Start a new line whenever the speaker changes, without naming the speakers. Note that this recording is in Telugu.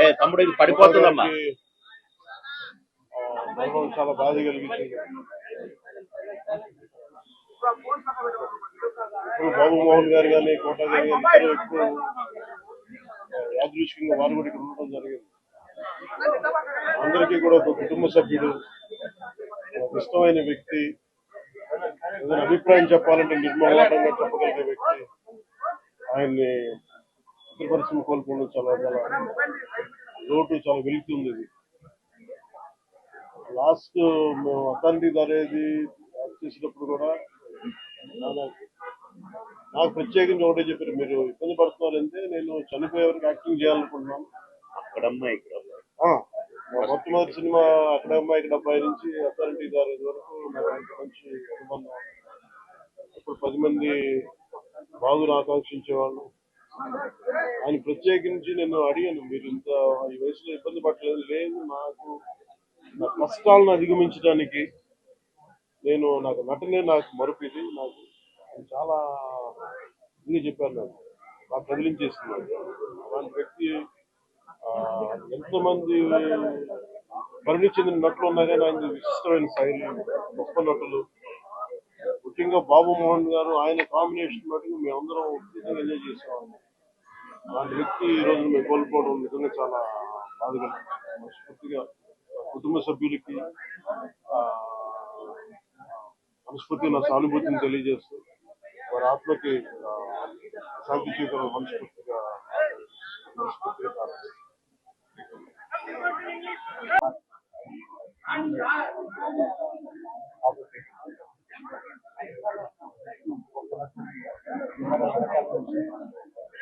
ఏ తమ్ముడు ఇది పడిపోతుందమ్మా.
చాలా బాధ కలిగించింది. ఇప్పుడు బాబు మోహన్ గారు కానీ కోట గారు కానీ ఎక్కువ ఆ, వారు కూడా ఇక్కడ ఉండడం జరిగింది. అందరికీ కూడా ఒక కుటుంబ సభ్యుడు ఒక ఇష్టమైన వ్యక్తి ఏదైనా అభిప్రాయం చెప్పాలంటే నిర్మలంగా చెప్పగలిగే వ్యక్తి. ఆయన్ని పరిశ్రమ కోల్పోవడం చాలా చాలా లోటు చాలా వెళ్తుంది ఇది లాస్ట్ మేము అథారిటీ అనేది చేసినప్పుడు కూడా నాకు ప్రత్యేకంగా ఒకటే చెప్పారు మీరు ఇబ్బంది పడుతున్నారంటే నేను చనిపోయే వరకు యాక్టింగ్ చేయాలనుకుంటున్నాను. ఆ, మా మొట్టమొదటి సినిమా అక్కడ అమ్మాయి ఇక్కడ అబ్బాయి నుంచి అథారిటీ దారి వరకు నాకు మంచి అనుబంధం. ఇప్పుడు పది మంది బాగుని ఆకాంక్షించేవాళ్ళు. ఆయన ప్రత్యేకించి నేను అడిగాను మీరు ఇంత ఈ వయసులో ఇబ్బంది పడలేదు లేదు నాకు నా కష్టాలను అధిగమించడానికి నేను నాకు నటనే నాకు మరుపిది నాకు చాలా ఇది చెప్పారు నాకు. నాకు కదిలించేస్తున్నాను అలాంటి వ్యక్తి ఎంతమంది పరిణి చెందిన నటులు ఉన్నాయి కానీ ఆయన విశిష్టమైన శైలి గొప్ప నటులు. ముఖ్యంగా బాబు మోహన్ గారు ఆయన కాంబినేషన్ మటుకు మేమందరం ఉత్తేజంగా ఎంజాయ్ చేసేవాళ్ళం. అలాంటి వ్యక్తి ఈ రోజు మేము కోల్పోవడం నిజంగా చాలా బాధ కలిగింది మనస్ఫూర్తిగా కుటుంబ సభ్యులకి ఆ, మనస్ఫూర్తిగా నా సానుభూతిని తెలియజేస్తూ వారి ఆత్మకి ఆ, శాంతి చేకూర మనస్ఫూర్తిగా మనస్ఫూర్తిగా